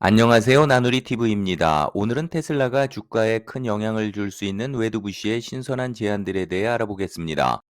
안녕하세요. 나누리 TV입니다. 오늘은 테슬라가 주가에 큰 영향을 줄 수 있는 웨드부시의 신선한 제안들에 대해 알아보겠습니다.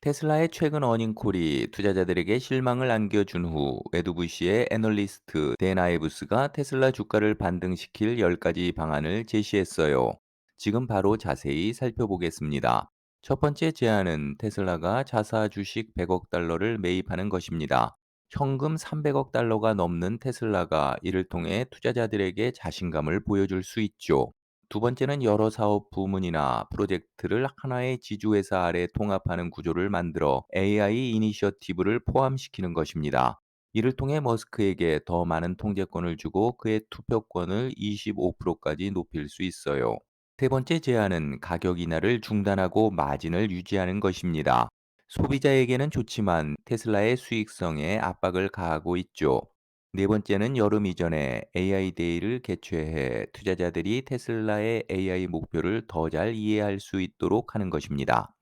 테슬라의 최근 어닝콜이 투자자들에게 실망을 안겨준 후 웨드부시의 애널리스트 댄 아이브스가 테슬라 주가를 반등시킬 10가지 방안을 제시했어요. 지금 바로 자세히 살펴보겠습니다. 첫 번째 제안은 테슬라가 자사 주식 100억 달러를 매입하는 것입니다. 현금 300억 달러가 넘는 테슬라가 이를 통해 투자자들에게 자신감을 보여줄 수 있죠. 두 번째는 여러 사업 부문이나 프로젝트를 하나의 지주회사 아래 통합하는 구조를 만들어 AI 이니셔티브를 포함시키는 것입니다. 이를 통해 머스크에게 더 많은 통제권을 주고 그의 투표권을 25%까지 높일 수 있어요. 세 번째 제안은 가격 인하를 중단하고 마진을 유지하는 것입니다. 소비자에게는 좋지만 테슬라의 수익성에 압박을 가하고 있죠. 네 번째는 여름 이전에 AI 데이를 개최해 투자자들이 테슬라의 AI 목표를 더 잘 이해할 수 있도록 하는 것입니다.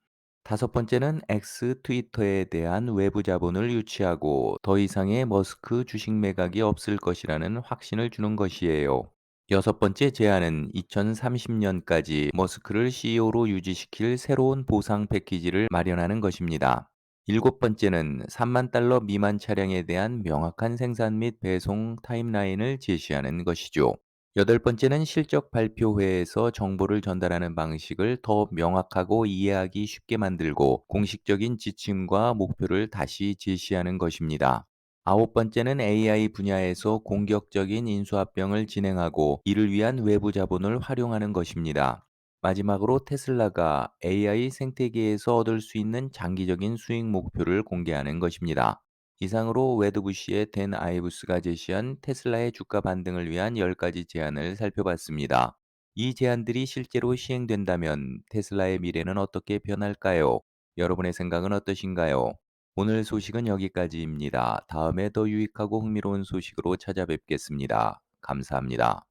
다섯 번째는 X 트위터에 대한 외부 자본을 유치하고 더 이상의 머스크 주식 매각이 없을 것이라는 확신을 주는 것이에요. 여섯 번째 제안은 2030년까지 머스크를 CEO로 유지시킬 새로운 보상 패키지를 마련하는 것입니다. 일곱 번째는 3만 달러 미만 차량에 대한 명확한 생산 및 배송 타임라인을 제시하는 것이죠. 여덟 번째는 실적 발표회에서 정보를 전달하는 방식을 더 명확하고 이해하기 쉽게 만들고 공식적인 지침과 목표를 다시 제시하는 것입니다. 아홉 번째는 AI 분야에서 공격적인 인수합병을 진행하고 이를 위한 외부 자본을 활용하는 것입니다. 마지막으로 테슬라가 AI 생태계에서 얻을 수 있는 장기적인 수익 목표를 공개하는 것입니다. 이상으로 웨드부시의 댄 아이브스가 제시한 테슬라의 주가 반등을 위한 10가지 제안을 살펴봤습니다. 이 제안들이 실제로 시행된다면 테슬라의 미래는 어떻게 변할까요? 여러분의 생각은 어떠신가요? 오늘 소식은 여기까지입니다. 다음에 더 유익하고 흥미로운 소식으로 찾아뵙겠습니다. 감사합니다.